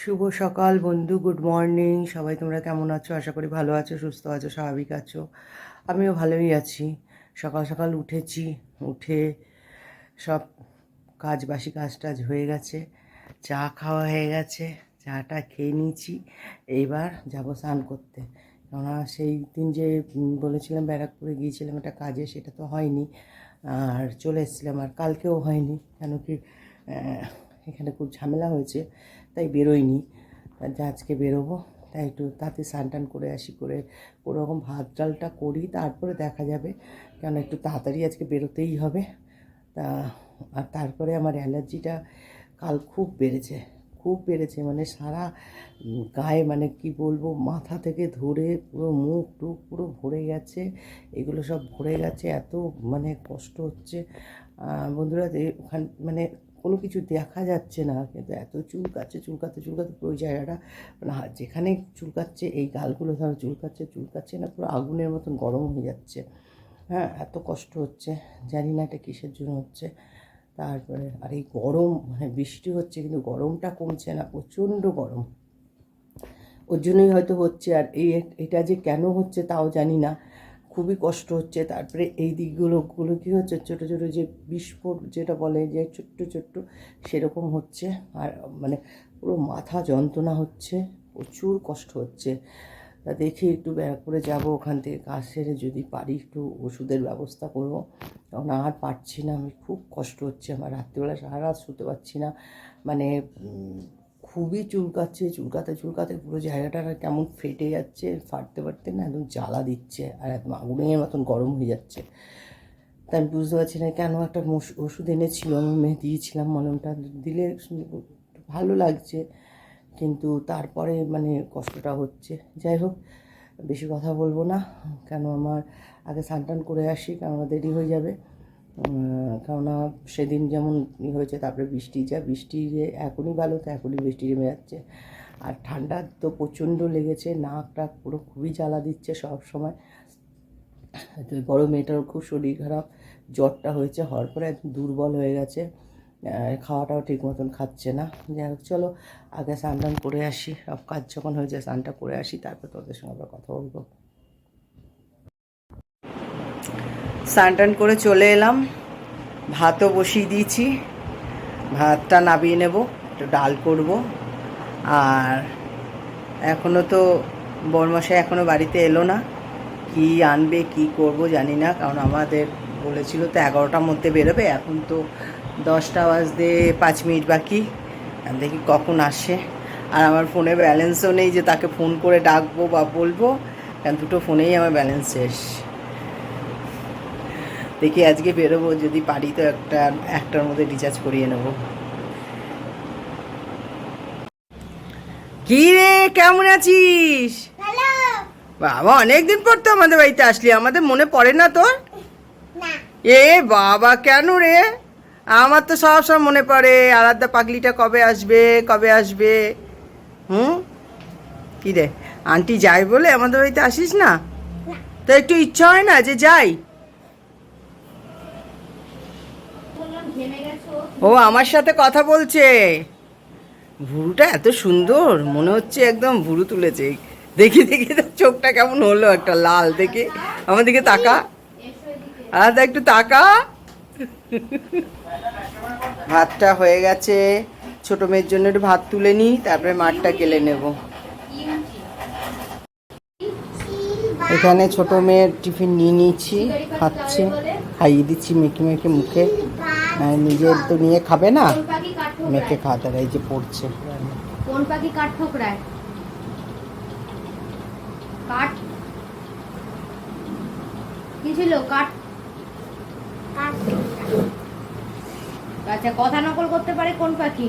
শুভ সকাল বন্ধু, good morning. সবাই তোমরা কেমন আছো? আশা করি ভালো আছো, সুস্থ আছো, স্বাভাবিক আছো। আমিও ভালোই আছি। সকাল সকাল উঠেছি, উঠে সব কাজ বাসি কাজ টাজ হয়ে গেছে। চা খাওয়া হয়ে গেছে, চাটা খেয়ে নিয়েছি। এইবার যাব স্নান করতে। কেননা সেই দিন যে বলেছিলাম ব্যারাকপুরে গিয়েছিলাম একটা কাজে, সেটা তো হয়নি। আর চলে এসেছিলাম, আর কালকেও হয়নি। কেন কি এখানে খুব ঝামেলা হয়েছে, তাই বেরোয়নি। যে আজকে বেরোবো, তাই একটু তাতে স্নান টান করে আসি, করে কোনোরকম ভাত ডালটা করি, তারপরে দেখা যাবে। কেন একটু তাড়াতাড়ি আজকে বেরোতেই হবে। তা, আর তারপরে আমার অ্যালার্জিটা কাল খুব বেড়েছে। খুব বেড়েছে মানে সারা গায়ে মানে কি বলব, মাথা থেকে ধরে পুরো মুখ টুক পুরো ভরে গেছে। এগুলো সব ভরে গেছে, এত মানে কষ্ট হচ্ছে। বন্ধুরা ওখান মানে কোনো কিছু দেখা যাচ্ছে না, কিন্তু এত চুলকাচ্ছে, চুলকাতে চুলকাতে পুরো জায়গাটা মানে যেখানে চুলকাচ্ছে, এই গালগুলো ধরো চুলকাচ্ছে চুলকাচ্ছে না, পুরো আগুনের মতন গরম হয়ে যাচ্ছে। হ্যাঁ এত কষ্ট হচ্ছে। জানি না এটা কিসের জন্য হচ্ছে। তারপরে আর এই গরম মানে বৃষ্টি হচ্ছে কিন্তু গরমটা কমছে না, প্রচণ্ড গরম। ওর জন্যই হয়তো হচ্ছে, আর এই এটা যে কেন হচ্ছে তাও জানি না। খুবই কষ্ট হচ্ছে, তারপরে এই দিকগুলো, গুলো কী হচ্ছে, ছোটো ছোটো যে বিস্ফোট যেটা বলে, যে ছোট্ট ছোট্ট, সেরকম হচ্ছে। আর মানে পুরো মাথা যন্ত্রণা হচ্ছে, প্রচুর কষ্ট হচ্ছে। তা দেখি একটু ব্যারাকপুরে যাব, ওখান থেকে কাজ সেরে যদি পারি একটু ওষুধের ব্যবস্থা করব। কারণ আর পারছি না, আমি খুব কষ্ট হচ্ছে আমার। রাত্রিবেলা সারা রাত শুতে পারছি না। মানে খুবই চুলকাচ্ছে, চুলকাতে চুলকাতে পুরো জায়গাটা কেমন ফেটে যাচ্ছে, ফাটতে ফাটতে না একদম জ্বালা দিচ্ছে আর একদম আগুনের মতন গরম হয়ে যাচ্ছে। তাই আমি বুঝতে পারছি না কেন একটা ওষুধ এনেছিল, আমি দিয়েছিলাম মলমটা, দিলে ভালো লাগছে। কিন্তু তারপরে মানে কষ্টটা হচ্ছে। যাই হোক, বেশি কথা বলব না। কেন আমার আগে স্নান করে আসি, কেননা দেরি হয়ে যাবে। কেননা সেদিন যেমন হয়েছে, তারপরে বৃষ্টি। যা বৃষ্টি যে এখনই ভালো তো এখনই বৃষ্টি নেমে যাচ্ছে। আর ঠান্ডা তো প্রচণ্ড লেগেছে, নাক টাক পুরো খুবই জ্বালা দিচ্ছে সব সময়। তো বড় মেয়েটারও খুব শরীর খারাপ, জ্বরটা হয়েছে, হওয়ার পরে একদম দুর্বল হয়ে গেছে। খাওয়াটাও ঠিক মতন খাচ্ছে না। যাই হোক, চলো, আগে স্নান টান করে আসি। সব কাজ যখন হয়ে যায়, স্নানটা করে আসি, তারপর তোদের সঙ্গে আবার কথা বলব। স্নান টান করে চলে এলাম। ভাতও বসিয়ে দিয়েছি। ভাতটা নাবিয়ে নেব, একটু ডাল করব। আর এখনও তো বরমশাই এখনও বাড়িতে এলো না। কি আনবে, কি করব জানি না, কারণ আমাদের বলেছিল তো এগারোটার মধ্যে বেরোবে। এখন তো দশটা বাজতে পাঁচ মিনিট বাকি। দেখি কখন আসে। আর আমার ফোনে ব্যালেন্সও নেই যে তাকে ফোন করে ডাকবো বা বলব। কারণ দুটো ফোনেই আমার ব্যালেন্স শেষ। দেখি আজকে বেরোবো যদি পারি তো একটা একটার মধ্যে রিচার্জ করিয়ে নেব। কি রে কেমন আছিস? বাবা অনেকদিন পর তো আমাদের বাড়িতে আসলি। আমাদের মনে পড়ে না তোর? এ বাবা কেন রে? আমার তো সব সময় মনে পড়ে, আলাদা পাগলিটা কবে আসবে কবে আসবে? হুম? কি রে? আন্টি যাই বলে আমাদের বাড়িতে আসিস না? তো একটু ইচ্ছা হয় না যে যাই? ও আমার সাথে কথা বলছে। ভুরুটা এত সুন্দর, মনে হচ্ছে একদম ভুরু তুলেছে। দেখি দেখি তার চোখটা কেমন হলো একটা লাল দেখে। আমার দিকে তাকা। আর একটু তাকা। ভাতটা হয়ে গেছে। ছোট মেয়ের জন্য একটু ভাত তুলে নিই, তারপরে মাঠটা গেলে নেব। এখানে ছোট মেয়ের টিফিন নিয়ে নিয়েছি, খাচ্ছে। খাইয়ে দিচ্ছি মেখে মেখে। মুখে নিজের তো নিয়ে খাবে না মেখে খাওয়াতে এই যে পড়ছে। কোন পাখি? কাঠ ঠোকরায়। কাঠ। কি ছিল? কাঠ। আচ্ছা কথা নকল করতে পারে কোন পাখি?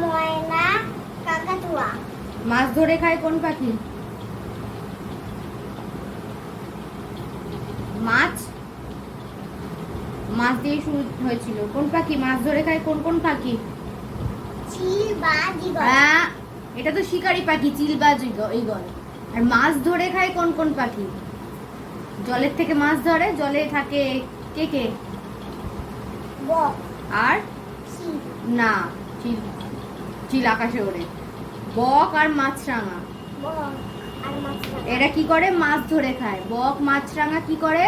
ময়না কাকাতুয়া। মাছ ধরে খায় কোন পাখি? মাছ? মাছ দিয়ে শুরু হয়েছিল। কোন পাখি? মাছ ধরে খায় কোন কোন পাখি? চিল বা হ্যাঁ এটা তো শিকারি পাখি চিলবাজ এই গল আর মাছ ধরে খায় কোন কোন পাখি? জলের থেকে মাছ ধরে জলে থাকে কে কে? আর? চিল। না চিল। চিল আকাশে ওড়ে। বক আর মাছরাঙা। এরা কি করে? মাছ ধরে খায়। বক মাছরাঙা কি করে?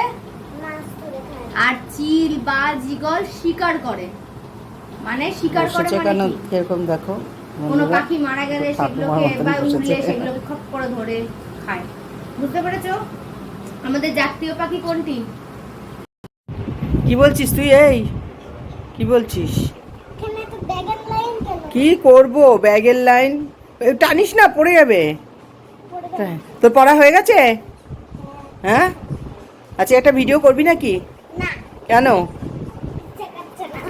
মাছ ধরে খায়। আর চিল বা জিগল শিকার করে। মানে শিকার করে মানে কি? দেখো? কোনো পাখি মারা গেলে সেগুলোকে বা উড়লে সেগুলোকে খপ করে ধরে খায়। বুঝতে পেরেছ? আমাদের জাতীয় পাখি কোনটি? কি বলছিস তুই এই? কি বলছিস? এখানে তো ব্যাগের লাইন কেন? কি করব ব্যাগের লাইন? টানিস না পড়ে যাবে। তাই। তোর পড়া হয়ে গেছে? হ্যাঁ। আচ্ছা একটা ভিডিও করবি নাকি? কেন?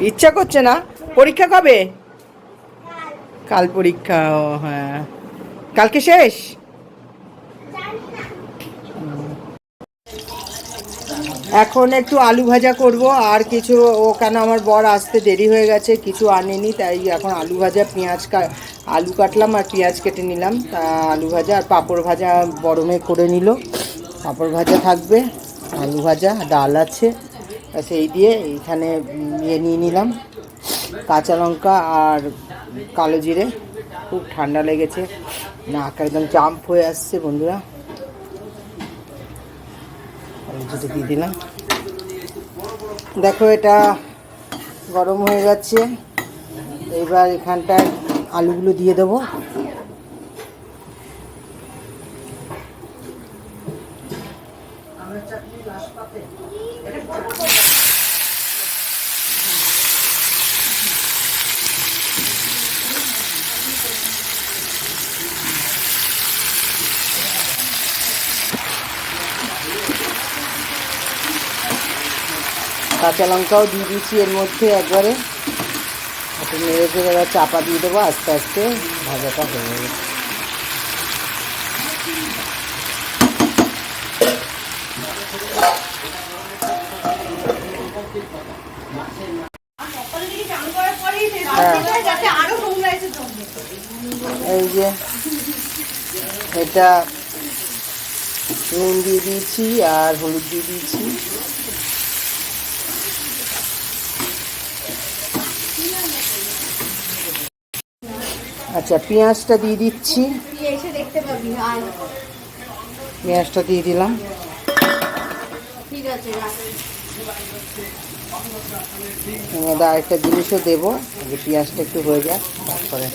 ইচ্ছে করছে না? পরীক্ষা কবে? কাল। কাল পরীক্ষা ও হ্যাঁ। কালকে শেষ জানি না এখন একটু আলু ভাজা করব, আর কিছু, ও কেন আমার বর আসতে দেরি হয়ে গেছে, কিছু আনেনি, তাই এখন আলু ভাজা, পেঁয়াজ আলু কাটলাম আর পেঁয়াজ কেটে নিলাম। তা আলু ভাজা আর পাঁপড় ভাজা গরমে করে নিল। পাঁপড় ভাজা থাকবে, আলু ভাজা, ডাল আছে সেই দিয়ে এইখানে ইয়ে নিয়ে নিলাম। কাঁচা লঙ্কা আর কালো জিরে, খুব ঠান্ডা লেগেছে। নাক একদম জাম্প হয়ে আসছে বন্ধুরা। জিরে দিয়ে দিলাম। দেখো এটা গরম হয়ে যাচ্ছে এবার এখানটায় আলুগুলো দিয়ে দেবো। কাঁচা লঙ্কাও দিয়ে দিয়েছি এর মধ্যে একবারে। একটু নেড়ে চেড়ে এবার চাপা দিয়ে দেবো, আস্তে আস্তে ভাজাটা হয়ে যাবে হ্যাঁ। এই যে এটা নুন দিয়ে দিয়েছি আর হলুদ দিয়ে দিয়েছি। আচ্ছা পেঁয়াজটা দিয়ে দিচ্ছি। পেঁয়াজটা দিয়ে দিলাম। মধ্যে আরেকটা জিনিসও দেবো, যে পেঁয়াজটা একটু হয়ে যাক, তারপরে।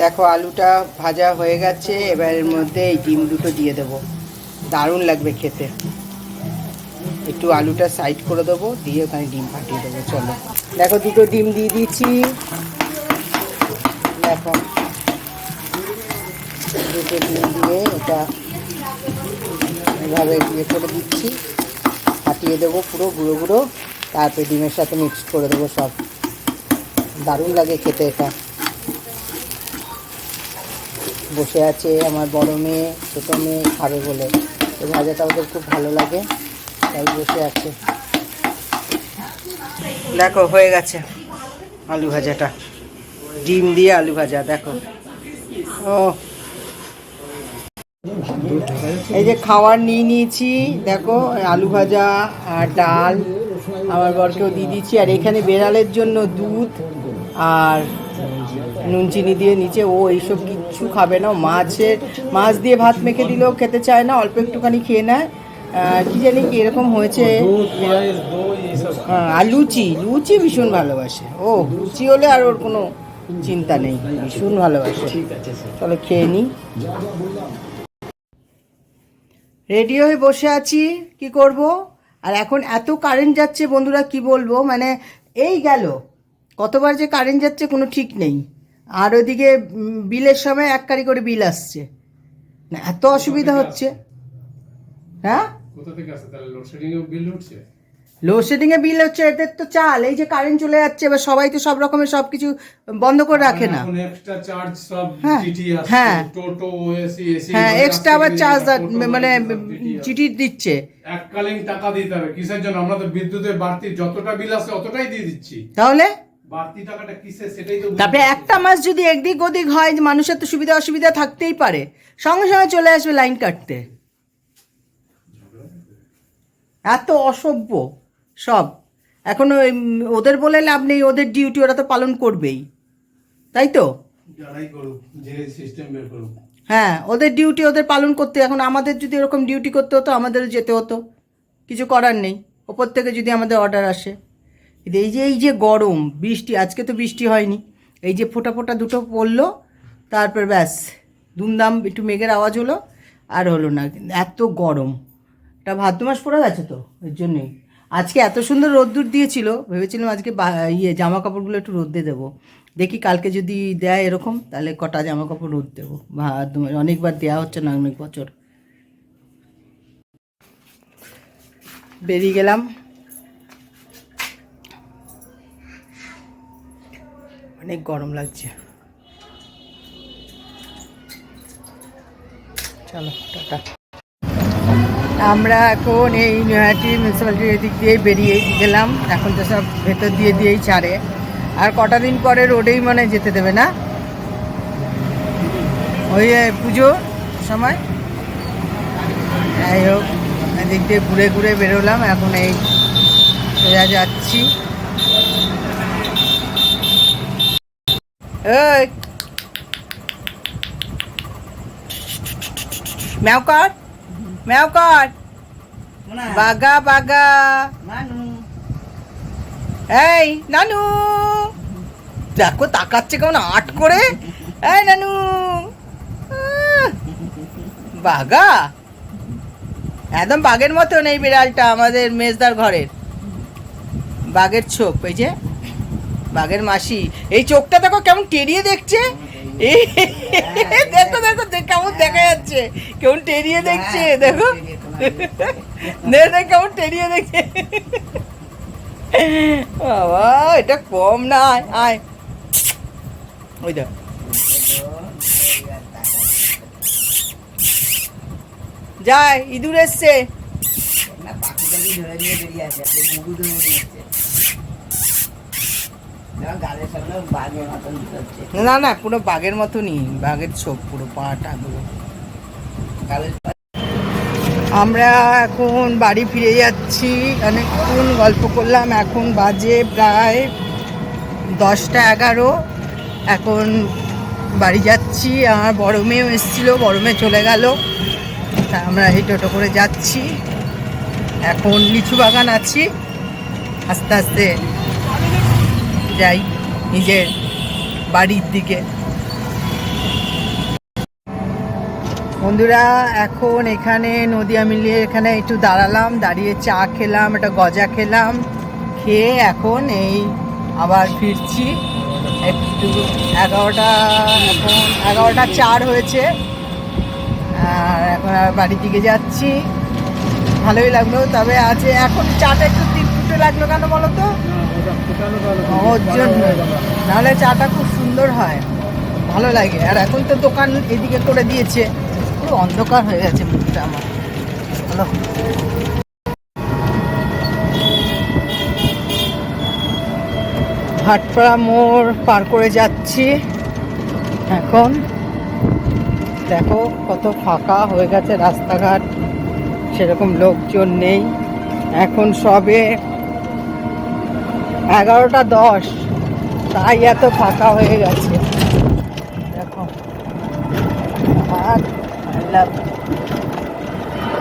দেখো, আলুটা ভাজা হয়ে গেছে, এবার এর মধ্যে এই ডিম দুটো দিয়ে দেবো। দারুণ লাগবে খেতে। একটু আলুটা সাইড করে দেবো, দিয়ে ওখানে ডিম ফাটিয়ে দেবো, চলো। দেখো, দুটো ডিম দিয়ে দিয়েছি দেখো দুটো দিয়ে এটা এভাবে ইয়ে করে দিচ্ছি। ফাটিয়ে দেবো পুরো গুঁড়ো গুঁড়ো, তারপরে ডিমের সাথে মিক্সড করে দেবো সব। দারুণ লাগে খেতে এটা। বসে আছে আমার বড় মেয়ে, ছোটো মেয়ে, খাবে বলে। এই ভাজাটা ওদের খুব ভালো লাগে, তাই বসে আছে। দেখো, হয়ে গেছে আলু ভাজাটা। ডিম দিয়ে আলু ভাজা দেখো। ও। এই যে খাবার নিয়ে নিয়েছি দেখো আলু ভাজা আর ডাল। আমার বরকেও দিয়ে দিচ্ছি। আর এখানে বেড়ালের জন্য দুধ আর নুন চিনি দিয়ে নিচে। ও এইসব কিচ্ছু খাবে না। মাছের মাছ দিয়ে ভাত মেখে দিলেও খেতে চায় না অল্প একটুখানি খেয়ে নেয়। কি জানি কি এরকম হয়েছে। হ্যাঁ, আর লুচি লুচি ভীষণ ভালোবাসে। ও লুচি হলে আর ওর কোনো চিন্তা নেই, ভীষণ ভালোবাসে। চলো খেয়ে নিই রেডি হয়ে বসে আছি, কি করব? আর এখন এত কারেন্ট যাচ্ছে বন্ধুরা, কি বলব? মানে এই গেল। কতবার যে কারেন্ট যাচ্ছে কোনো ঠিক নেই। আর ওইদিকে বিলের সময় এক কারি করে বিল আসছে। না, এত অসুবিধা হচ্ছে। হ্যাঁ? কোথা থেকে আসে তাহলে বিল উঠছে? লোডশেডিং এ বিল হচ্ছে এদের তো চাল এই যে কারেন্ট চলে যাচ্ছে এবার সবাই তো সব রকমের সব কিছু বন্ধ করে রাখে না। এক্সট্রা চার্জ সব হ্যাঁ, হ্যাঁ। টোটো এসি এসি হ্যাঁ এক্সট্রা আবার চার্জ মানে চিঠি দিচ্ছে। এককালীন টাকা দিতে হবে কিসের জন্য? আমরা তো বিদ্যুতের বাড়তি যতটা বিল আসে অতটাই দিয়ে দিচ্ছি। তাহলে? তারপরে একটা মাস যদি একদিক ওদিক হয় মানুষের তো সুবিধা অসুবিধা থাকতেই পারে। সঙ্গে সঙ্গে চলে আসবে লাইন কাটতে। এত অসভ্য। সব। এখন ওই, ওদের বলে লাভ নেই ওদের ডিউটি ওরা তো পালন করবেই। তাই তো? হ্যাঁ ওদের ডিউটি ওদের পালন করতে এখন আমাদের যদি এরকম ডিউটি করতে হতো আমাদেরও যেতে হতো। কিছু করার নেই ওপর থেকে যদি আমাদের অর্ডার আসে। কিন্তু এই যে এই যে গরম বৃষ্টি আজকে তো বৃষ্টি হয়নি। এই যে ফোটা ফোটা দুটো পড়ল তারপর ব্যাস দুমদাম একটু মেঘের আওয়াজ হলো আর হলো না। এত গরম। এটা ভাদ্র মাস পড়ে গেছে তো এর জন্যই। আজকে এত সুন্দর রোদ্দুর দিয়েছিল, ভেবেছিলাম আজকে ইয়ে জামা কাপড়গুলো একটু রোদ্দে দেবো। দেখি কালকে যদি দেয় এরকম, তাহলে কটা জামা কাপড় রোদ দেবো। অনেকবার দেওয়া হচ্ছে না, অনেক বছর। বেরিয়ে গেলাম। অনেক গরম লাগছে। চলো, টাটা। আমরা এখন এই নয়াটি মিউনিসিপ্যালিটির এদিক দিয়ে বেরিয়ে গেলাম। এখন তো সব ভেতর দিয়ে দিয়েই ছাড়ে। আর কটা দিন পরে রোডেই মানে যেতে দেবে না? ওই পুজো সময়? যাই হোক, এদিক দিয়ে ঘুরে ঘুরে বেরোলাম। এখন এই, সোজা যাচ্ছি। ম্যাও কর? ম্যাও কর। বাগা বাগা। এই নানু। দেখো তাকাচ্ছে কেমন আট করে। এই নানু। বাগা। একদম বাঘের মতো নেই বিড়ালটা আমাদের মেজদার ঘরের। বাঘের চোখ ওই যে। বাঘের মাসি। এই চোখটা দেখো কেমন টেরিয়ে দেখছে। এই দেখো দেখো কেমন দেখা যাচ্ছে। কেমন টেরিয়ে দেখছে দেখো। কেমন টেরিয়ে দেখছে। বাবা এটা কম না আয় আয়। ওই দেখ। যায় ইঁদুর এসছে। না না না পুরো বাঘের মতো মতনই। বাঘের ছোপ, পুরো পাটাগুলো। আমরা এখন বাড়ি ফিরে যাচ্ছি। অনেকক্ষণ গল্প করলাম। এখন বাজে প্রায় দশটা এগারো। এখন বাড়ি যাচ্ছি। আমার বড় মেয়েও এসেছিল, বড় মেয়ে চলে গেল। আমরা এই টোটো করে যাচ্ছি। এখন লিচু বাগান আছি। আস্তে আস্তে যাই, নিজের বাড়ির দিকে। বন্ধুরা, এখন এখানে নদিয়া মিলিয়ে এখানে একটু দাঁড়ালাম, দাঁড়িয়ে চা খেলাম, একটা গজা খেলাম, খেয়ে এখন এই আবার ফিরছি। একটু এগারোটা, এখন এগারোটা চার হয়েছে। আর এখন আর বাড়ির দিকে যাচ্ছি। ভালোই লাগল, তবে আজ এখন চাটা একটু তিনটুটে লাগল কেন বলো তো? ওর জন্য নাহলে চাটা খুব সুন্দর হয়। ভালো লাগে। আর এখন তো দোকান এদিকে করে দিয়েছে। পুরো অন্ধকার হয়ে গেছে মুখটা আমার। হ্যালো ভাটপাড়া মোড় পার করে যাচ্ছি। এখন দেখো কত ফাঁকা হয়ে গেছে রাস্তাঘাট। সেরকম লোকজন নেই। এখন সবে এগারোটা দশ। তাই এত ফাঁকা হয়ে গেছে। দেখো। আর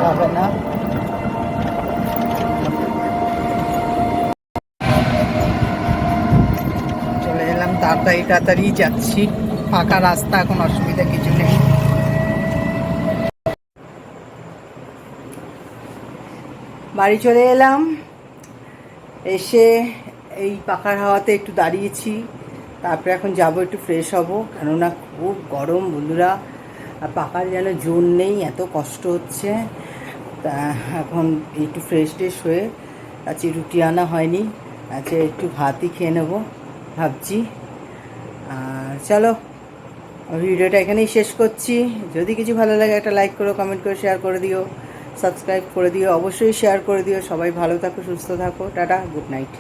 হবে না। চলে এলাম, তাড়াতাড়ি তাড়াতাড়ি যাচ্ছি। ফাঁকা রাস্তা, এখন অসুবিধা কিছু নেই। বাড়ি চলে এলাম। এসে এই পাখার হাওয়াতে একটু দাঁড়িয়েছি। তারপরে এখন যাব, একটু ফ্রেশ হব। কেননা খুব গরম বন্ধুরা পাখার যেন জোর নেই, এত কষ্ট হচ্ছে। তা এখন একটু ফ্রেশ ট্রেশ হয়ে আজকে রুটি আনা হয়নি। আজকে একটু ভাতই খেয়ে নেব, ভাবছি। আর চলো ভিডিওটা এখানেই শেষ করছি। যদি কিছু ভালো লাগে একটা লাইক করো কমেন্ট করে শেয়ার করে দিও। সাবস্ক্রাইব করে দিও, অবশ্যই শেয়ার করে দিও। সবাই ভালো থাকো, সুস্থ থাকো। Tata good night